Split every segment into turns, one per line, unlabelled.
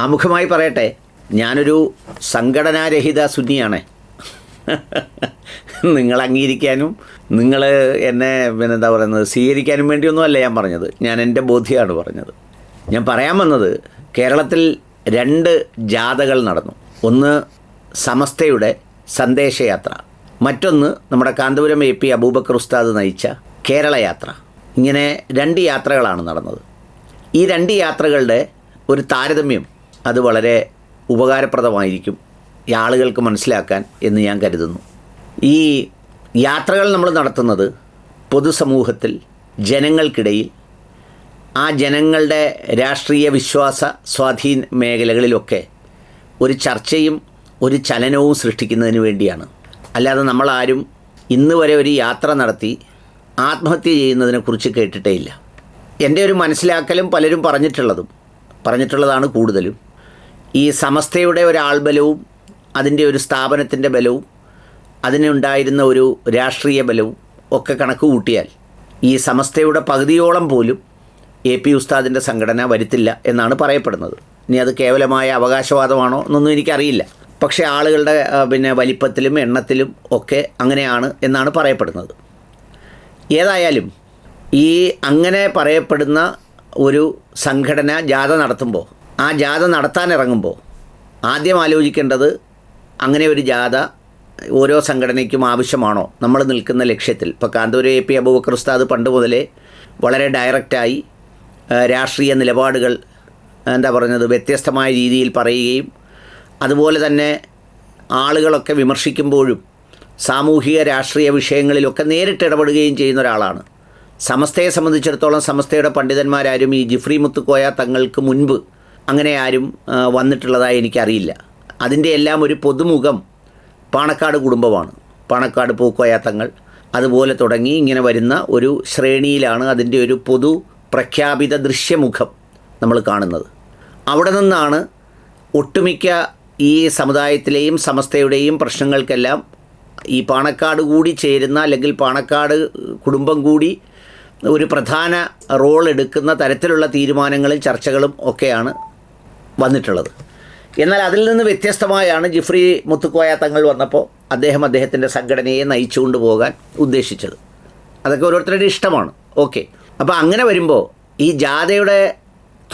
ആമുഖമായി പറയട്ടെ ഞാനൊരു സംഘടനാരഹിത സുന്നിയാണ്. നിങ്ങൾ അംഗീകരിക്കാനും നിങ്ങൾ എന്നെ പിന്നെ എന്താ പറയുന്നത് സ്വീകരിക്കാനും വേണ്ടിയൊന്നുമല്ല ഞാൻ പറഞ്ഞത്. ഞാൻ എന്റെ ബോധ്യമാണ് പറഞ്ഞത്. ഞാൻ പറയാൻ വന്നത് കേരളത്തിൽ രണ്ട് ജാഥകൾ നടന്നു. ഒന്ന് സമസ്തയുടെ സന്ദേശയാത്ര മറ്റൊന്ന് നമ്മുടെ കാന്തപുരം എ പി അബൂബക്കർ ഉസ്താദ് നയിച്ച കേരളയാത്ര. ഇങ്ങനെ രണ്ട് യാത്രകളാണ് നടന്നത്. ഈ രണ്ട് യാത്രകളുടെ ഒരു താരതമ്യം അത് വളരെ ഉപകാരപ്രദമായിരിക്കും ഈ ആളുകൾക്ക് മനസ്സിലാക്കാൻ എന്ന് ഞാൻ കരുതുന്നു. ഈ യാത്രകൾ നമ്മൾ നടത്തുന്നത് പൊതുസമൂഹത്തിൽ ജനങ്ങൾക്കിടയിൽ ആ ജനങ്ങളുടെ രാഷ്ട്രീയ വിശ്വാസ സ്വാധീന മേഖലകളിലൊക്കെ ഒരു ചർച്ചയും ഒരു ചലനവും സൃഷ്ടിക്കുന്നതിന് വേണ്ടിയാണ്. അല്ലാതെ നമ്മളാരും ഇന്ന് വരെ ഒരു യാത്ര നടത്തി ആത്മഹത്യ ചെയ്യുന്നതിനെക്കുറിച്ച് കേട്ടിട്ടേ ഇല്ല. എന്റെ ഒരു മനസ്സിലാക്കലും പലരും പറഞ്ഞിട്ടുള്ളതും പറഞ്ഞിട്ടുള്ളതാണ് കൂടുതലും. ഈ സമസ്തയുടെ ഒരു ആൾബലവും അതിന്റെ ഒരു സ്ഥാപനത്തിന്റെ ബലവും അതിനുണ്ടായിരുന്ന ഒരു രാഷ്ട്രീയ ബലവും ഒക്കെ കണക്ക് കൂട്ടിയാൽ ഈ സമസ്തയുടെ പകുതിയോളം പോലും എ പി ഉസ്താദിന്റെ സംഘടന വരുത്തില്ല എന്നാണ് പറയപ്പെടുന്നത്. ഇനി അത് കേവലമായ അവകാശവാദമാണോ എന്നൊന്നും എനിക്കറിയില്ല. പക്ഷേ ആളുകളുടെ പിന്നെ വലിപ്പത്തിലും എണ്ണത്തിലും ഒക്കെ അങ്ങനെയാണ് എന്നാണ് പറയപ്പെടുന്നത്. ഏതായാലും ഈ അങ്ങനെ പറയപ്പെടുന്ന ഒരു സംഘടന ജാഥ നടത്തുമ്പോൾ ആ ജാഥ നടത്താനിറങ്ങുമ്പോൾ ആദ്യം ആലോചിക്കേണ്ടത് അങ്ങനെ ഒരു ജാഥ ഓരോ സംഘടനയ്ക്കും ആവശ്യമാണോ? നമ്മൾ നിൽക്കുന്ന ലക്ഷ്യത്തിൽ. ഇപ്പോൾ കാന്തൂർ എ പി അബൂബക്കർ ഉസ്താദ് പണ്ട് മുതലേ വളരെ ഡയറക്റ്റായി രാഷ്ട്രീയ നിലപാടുകൾ എന്താ പറഞ്ഞത് വ്യത്യസ്തമായ രീതിയിൽ പറയുകയും അതുപോലെ തന്നെ ആളുകളൊക്കെ വിമർശിക്കുമ്പോഴും സാമൂഹിക രാഷ്ട്രീയ വിഷയങ്ങളിലൊക്കെ നേരിട്ട് ഇടപെടുകയും ചെയ്യുന്ന ഒരാളാണ്. സമസ്തയെ സംബന്ധിച്ചിടത്തോളം സമസ്തയുടെ പണ്ഡിതന്മാരാരും ഈ ജിഫ്രി മുത്തുക്കോയ തങ്ങൾക്ക് മുൻപ് അങ്ങനെ ആരും വന്നിട്ടുള്ളതായി എനിക്കറിയില്ല. അതിന്റെ എല്ലാം ഒരു പൊതുമുഖം പാണക്കാട് കുടുംബമാണ്. പാണക്കാട് പൂക്കോയാത്തങ്ങൾ തങ്ങൾ അതുപോലെ തുടങ്ങി ഇങ്ങനെ വരുന്ന ഒരു ശ്രേണിയിലാണ് അതിന്റെ ഒരു പൊതു പ്രഖ്യാപിത ദൃശ്യമുഖം നമ്മൾ കാണുന്നത്. അവിടെ നിന്നാണ് ഒട്ടുമിക്ക ഈ സമുദായത്തിലെയും സമസ്തയുടെയും പ്രശ്നങ്ങൾക്കെല്ലാം ഈ പാണക്കാട് കൂടി ചേരുന്ന അല്ലെങ്കിൽ പാണക്കാട് കുടുംബം കൂടി ഒരു പ്രധാന റോൾ എടുക്കുന്ന തരത്തിലുള്ള തീരുമാനങ്ങളും ചർച്ചകളും ഒക്കെയാണ് വന്നിട്ടുള്ളത്. എന്നാൽ അതിൽ നിന്ന് വ്യത്യസ്തമായാണ് ജിഫ്രി മുത്തുക്കോയ തങ്ങൾ വന്നപ്പോൾ അദ്ദേഹം അദ്ദേഹത്തിന്റെ സംഘടനയെ നയിച്ചുകൊണ്ട് പോകാൻ ഉദ്ദേശിച്ചത്. അതൊക്കെ ഓരോരുത്തരുടെ ഇഷ്ടമാണ്. ഓക്കെ. അപ്പോൾ അങ്ങനെ വരുമ്പോൾ ഈ ജാഥയുടെ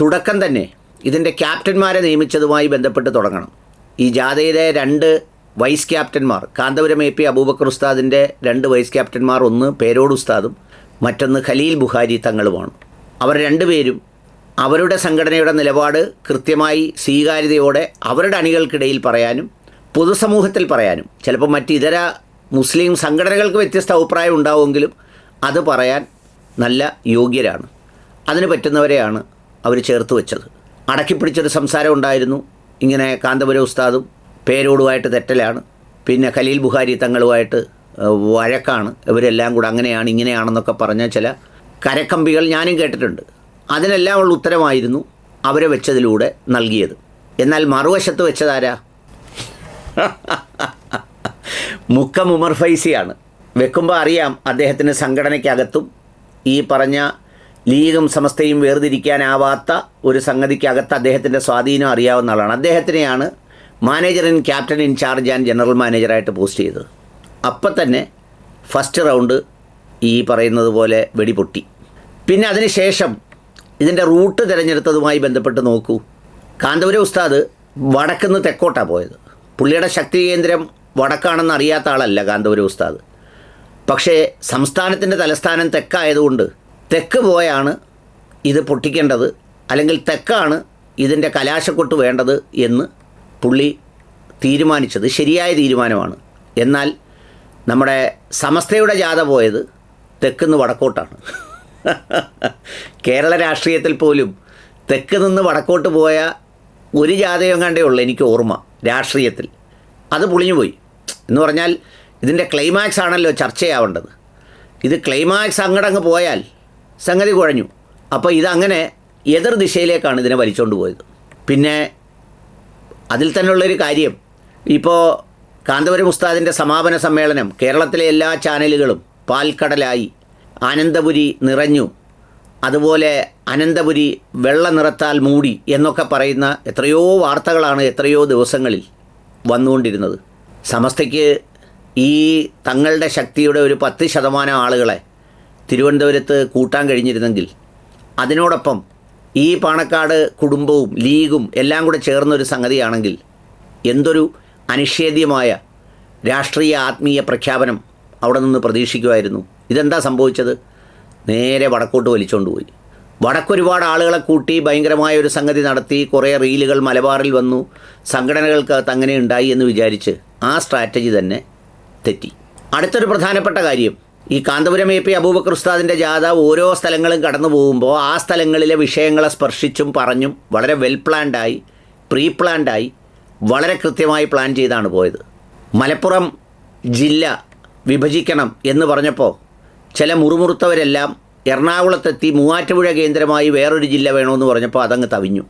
തുടക്കം തന്നെ ഇതിന്റെ ക്യാപ്റ്റന്മാരെ നിയമിച്ചതുമായി ബന്ധപ്പെട്ട് തുടങ്ങണം. ഈ ജാഥയിലെ രണ്ട് വൈസ് ക്യാപ്റ്റന്മാർ കാന്തപുരം എ പി അബൂബക്കർ ഉസ്താദിന്റെ രണ്ട് വൈസ് ക്യാപ്റ്റന്മാർ ഒന്ന് പേരോട് ഉസ്താദും മറ്റൊന്ന് ഖലീൽ ബുഹാരി തങ്ങളുമാണ്. അവർ രണ്ടുപേരും അവരുടെ സംഘടനയുടെ നിലപാട് കൃത്യമായി സ്വീകാര്യതയോടെ അവരുടെ അണികൾക്കിടയിൽ പറയാനും പൊതുസമൂഹത്തിൽ പറയാനും. ചിലപ്പോൾ മറ്റ് ഇതര മുസ്ലിം സംഘടനകൾക്ക് വ്യത്യസ്ത അഭിപ്രായം ഉണ്ടാവുമെങ്കിലും അത് പറയാൻ നല്ല യോഗ്യരാണ്. അതിന് പറ്റുന്നവരെയാണ് അവർ ചേർത്ത് വെച്ചത്. അടക്കിപ്പിടിച്ചൊരു സംസാരം ഉണ്ടായിരുന്നു. ഇങ്ങനെ കാന്തപുര ഉസ്താദും പേരോടുമായിട്ട് തെറ്റലാണ്. പിന്നെ ഖലീൽ ബുഹാരി തങ്ങളുമായിട്ട് വഴക്കാണ്. ഇവരെല്ലാം കൂടെ അങ്ങനെയാണ് ഇങ്ങനെയാണെന്നൊക്കെ പറഞ്ഞ ചില കരക്കമ്പികൾ ഞാനും കേട്ടിട്ടുണ്ട്. അതിനെല്ലാം ഉള്ള ഉത്തരമായിരുന്നു അവരെ വെച്ചതിലൂടെ നൽകിയത്. എന്നാൽ മറുവശത്ത് വെച്ചതാരാ? മുക്കം ഉമർ ഫൈസിയാണ്. വെക്കുമ്പോൾ അറിയാം അദ്ദേഹത്തിന് സംഘടനയ്ക്കകത്തും ഈ പറഞ്ഞ ലീഗും സമസ്തയും വേർതിരിക്കാനാവാത്ത ഒരു സംഗതിക്കകത്ത് അദ്ദേഹത്തിന്റെ സ്വാധീനം അറിയാവുന്ന ആളാണ്. അദ്ദേഹത്തിനെയാണ് manager in captain in charge and general മാനേജറായിട്ട് post ചെയ്തത്. അപ്പം തന്നെ ഫസ്റ്റ് റൗണ്ട് ഈ പറയുന്നത് പോലെ വെടിപൊട്ടി. പിന്നെ അതിനുശേഷം ഇതിന്റെ റൂട്ട് തിരഞ്ഞെടുത്തതുമായി ബന്ധപ്പെട്ട് നോക്കൂ. കാന്തപുരം ഉസ്താദ് വടക്കുന്ന് തെക്കോട്ടാണ് പോയത്. പുള്ളിയുടെ ശക്തി കേന്ദ്രം വടക്കാണെന്ന് അറിയാത്ത ആളല്ല കാന്തപുരം ഉസ്താദ്. പക്ഷേ സംസ്ഥാനത്തിന്റെ തലസ്ഥാനം തെക്കായതുകൊണ്ട് തെക്ക് പോയാണ് ഇത് പൊട്ടിക്കേണ്ടത് അല്ലെങ്കിൽ തെക്കാണ് ഇതിന്റെ കലാശക്കൊട്ട് വേണ്ടത് എന്ന് പുള്ളി തീരുമാനിച്ചത്. ശരിയായ തീരുമാനമാണ്. എന്നാൽ നമ്മുടെ സമസ്തയുടെ ജാഥ പോയത് തെക്കുന്ന് വടക്കോട്ടാണ്. കേരള രാഷ്ട്രീയത്തിൽ പോലും തെക്ക് നിന്ന് വടക്കോട്ട് പോയ ഒരു ജാതകം കണ്ടേ ഉള്ളൂ എനിക്ക് ഓർമ്മ രാഷ്ട്രീയത്തിൽ. അത് പൊളിഞ്ഞുപോയി എന്ന് പറഞ്ഞാൽ ഇതിന്റെ ക്ലൈമാക്സ് ആണല്ലോ ചർച്ചയാവേണ്ടത്. ഇത് ക്ലൈമാക്സ് അങ്ങടങ്ങ് പോയാൽ സംഗതി കുഴഞ്ഞു. അപ്പോൾ ഇതങ്ങനെ എതിർ ദിശയിലേക്കാണ് ഇതിനെ വലിച്ചുകൊണ്ട് പോയത്. പിന്നെ അതിൽ തന്നെയുള്ളൊരു കാര്യം. ഇപ്പോൾ കാന്തപുരം ഉസ്താദിന്റെ സമാപന സമ്മേളനം കേരളത്തിലെ എല്ലാ ചാനലുകളും പാൽക്കടലായി. ആനന്ദപുരി നിറഞ്ഞു. അതുപോലെ അനന്തപുരി വെള്ള നിറത്താൽ മൂടി എന്നൊക്കെ പറയുന്ന എത്രയോ വാർത്തകളാണ് എത്രയോ ദിവസങ്ങളിൽ വന്നുകൊണ്ടിരുന്നത്. സമസ്തയ്ക്ക് ഈ തങ്ങളുടെ ശക്തിയുടെ ഒരു പത്ത് ശതമാനം ആളുകളെ തിരുവനന്തപുരത്ത് കൂട്ടാൻ കഴിഞ്ഞിരുന്നെങ്കിൽ അതിനോടൊപ്പം ഈ പാണക്കാട് കുടുംബവും ലീഗും എല്ലാം കൂടെ ചേർന്നൊരു സംഗതിയാണെങ്കിൽ എന്തൊരു അനിഷേധ്യമായ രാഷ്ട്രീയ ആത്മീയ പ്രഖ്യാപനം അവിടെ നിന്ന് പ്രതീക്ഷിക്കുമായിരുന്നു. ഇതെന്താ സംഭവിച്ചത്? നേരെ വടക്കോട്ട് വലിച്ചുകൊണ്ട് പോയി. വടക്കൊരുപാട് ആളുകളെ കൂട്ടി ഭയങ്കരമായ ഒരു സംഗതി നടത്തി. കുറേ റീലുകൾ മലബാറിൽ വന്നു. സംഘടനകൾക്ക് അങ്ങനെ ഉണ്ടായി എന്ന് വിചാരിച്ച് ആ സ്ട്രാറ്റജി തന്നെ തെറ്റി. അടുത്തൊരു പ്രധാനപ്പെട്ട കാര്യം. ഈ കാന്തപുരം എ പി അബൂബക്കർ ഉസ്താദിന്റെ ജാഥ ഓരോ സ്ഥലങ്ങളും കടന്നു പോകുമ്പോൾ ആ സ്ഥലങ്ങളിലെ വിഷയങ്ങളെ സ്പർശിച്ചും പറഞ്ഞും വളരെ വെൽ പ്ലാൻഡായി പ്രീ പ്ലാൻഡായി വളരെ കൃത്യമായി പ്ലാൻ ചെയ്താണ് പോയത്. മലപ്പുറം ജില്ല വിഭജിക്കണം എന്ന് പറഞ്ഞപ്പോൾ ചില മുറുമുറുത്തവരെല്ലാം എറണാകുളത്തെത്തി മൂവാറ്റുപുഴ കേന്ദ്രമായി വേറൊരു ജില്ല വേണമെന്ന് പറഞ്ഞപ്പോൾ അതങ്ങ് തവിഞ്ഞു.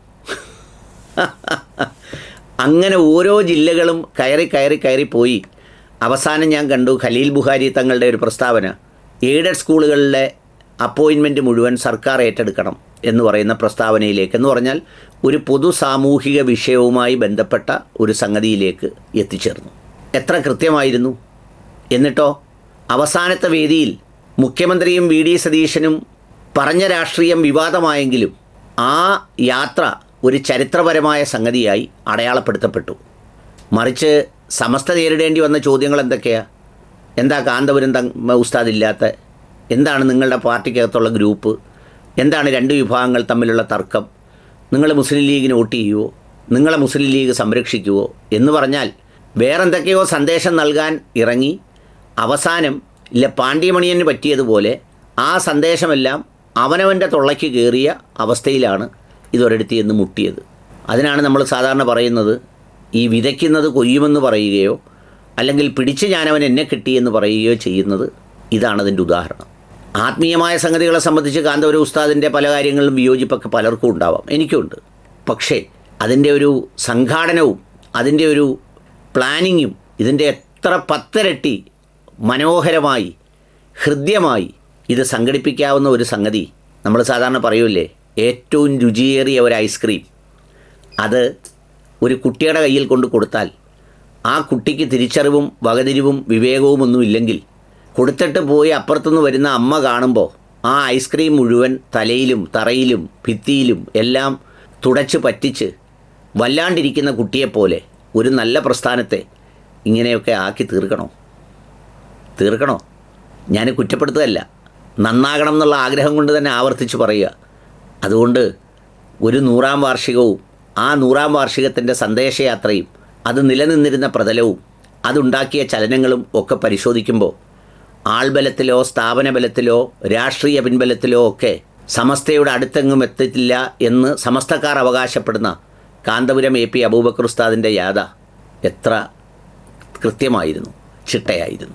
അങ്ങനെ ഓരോ ജില്ലകളും കയറി കയറി കയറി പോയി. അവസാനം ഞാൻ കണ്ടു ഖലീൽ ബുഹാരി തങ്ങളുടെ ഒരു പ്രസ്താവന എയ്ഡഡ് സ്കൂളുകളിലെ അപ്പോയിൻമെന്റ് മുഴുവൻ സർക്കാർ ഏറ്റെടുക്കണം എന്ന് പറയുന്ന പ്രസ്താവനയിലേക്ക് എന്ന് പറഞ്ഞാൽ ഒരു പൊതു സാമൂഹിക വിഷയവുമായി ബന്ധപ്പെട്ട ഒരു സംഗതിയിലേക്ക് എത്തിച്ചേർന്നു. എത്ര കൃത്യമായിരുന്നു? എന്നിട്ടോ? അവസാനത്തെ വേദിയിൽ മുഖ്യമന്ത്രിയും വി ഡി സതീശനും പറഞ്ഞ രാഷ്ട്രീയം വിവാദമായെങ്കിലും ആ യാത്ര ഒരു ചരിത്രപരമായ സംഗതിയായി അടയാളപ്പെടുത്തപ്പെട്ടു. മറിച്ച് സമസ്ത നേരിടേണ്ടി വന്ന ചോദ്യങ്ങൾ എന്തൊക്കെയാണ് എന്താ കാന്തപുരം തങ് ഉസ്താദ് ഇല്ലാത്ത എന്താണ് നിങ്ങളുടെ പാർട്ടിക്കകത്തുള്ള ഗ്രൂപ്പ്? എന്താണ് രണ്ട് വിഭാഗങ്ങൾ തമ്മിലുള്ള തർക്കം? നിങ്ങൾ മുസ്ലിം ലീഗിന് വോട്ട് ചെയ്യുമോ നിങ്ങളെ മുസ്ലിം ലീഗ് സംരക്ഷിക്കുമോ എന്ന് പറഞ്ഞാൽ വേറെന്തൊക്കെയോ സന്ദേശം നൽകാൻ ഇറങ്ങി. അവസാനം ഇല്ല പാണ്ഡ്യമണിയന് പറ്റിയതുപോലെ ആ സന്ദേശമെല്ലാം അവനവന്റെ തൊള്ളയ്ക്ക് കയറിയ അവസ്ഥയിലാണ് ഇതൊരിടത്ത് എന്ന് മുട്ടിയത്. അതിനാണ് നമ്മൾ സാധാരണ പറയുന്നത് ഈ വിതയ്ക്കുന്നത് കൊയ്യുമെന്ന് പറയുകയോ അല്ലെങ്കിൽ പിടിച്ച് ഞാനവൻ എന്നെ കിട്ടിയെന്ന് പറയുകയോ ചെയ്യുന്നത് ഇതാണ് അതിന്റെ ഉദാഹരണം. ആത്മീയമായ സംഗതികളെ സംബന്ധിച്ച് കാന്തപുര ഉസ്താദിന്റെ പല കാര്യങ്ങളിലും വിയോജിപ്പൊക്കെ പലർക്കും ഉണ്ടാവാം എനിക്കുണ്ട്. പക്ഷേ അതിന്റെ ഒരു സംഘാടനവും അതിന്റെ ഒരു പ്ലാനിങ്ങും ഇതിന്റെ എത്ര പത്തിരട്ടി മനോഹരമായി ഹൃദ്യമായി ഇത് സംഘടിപ്പിക്കാവുന്ന ഒരു സംഗതി. നമ്മൾ സാധാരണ പറയൂലേ ഏറ്റവും രുചിയേറിയ ഒരു ഐസ്ക്രീം. അത് ഒരു കുട്ടിയുടെ കയ്യിൽ കൊണ്ട് കൊടുത്താൽ ആ കുട്ടിക്ക് തിരിച്ചറിവും വകതിരിവും വിവേകവും ഒന്നുമില്ലെങ്കിൽ കൊടുത്തിട്ട് പോയി അപ്പുറത്തുനിന്ന് വരുന്ന അമ്മ കാണുമ്പോൾ ആ ഐസ്ക്രീം മുഴുവൻ തലയിലും തറയിലും ഭിത്തിയിലും എല്ലാം തുടച്ച് പറ്റിച്ച് വല്ലാണ്ടിരിക്കുന്ന കുട്ടിയെപ്പോലെ ഒരു നല്ല പ്രസ്ഥാനത്തെ ഇങ്ങനെയൊക്കെ ആക്കി തീർക്കണോ? തീർക്കണോ? ഞാൻ കുറ്റപ്പെടുത്തുകയല്ല. നന്നാകണം എന്നുള്ള ആഗ്രഹം കൊണ്ട് തന്നെ ആവർത്തിച്ച് പറയുക. അതുകൊണ്ട് ഒരു നൂറാം വാർഷികവും ആ നൂറാം വാർഷികത്തിന്റെ സന്ദേശയാത്രയും അത് നിലനിന്നിരുന്ന പ്രതലവും അതുണ്ടാക്കിയ ചലനങ്ങളും ഒക്കെ പരിശോധിക്കുമ്പോൾ ആൾബലത്തിലോ സ്ഥാപന ബലത്തിലോ രാഷ്ട്രീയ പിൻബലത്തിലോ ഒക്കെ സമസ്തയുടെ അടുത്തെങ്ങും എത്തിയിട്ടില്ല എന്ന് സമസ്തക്കാർ അവകാശപ്പെടുന്ന കാന്തപുരം എ പി അബൂബക്കർ ഉസ്താദിന്റെ യാത എത്ര കൃത്യമായിരുന്നു ചിട്ടയായിരുന്നു.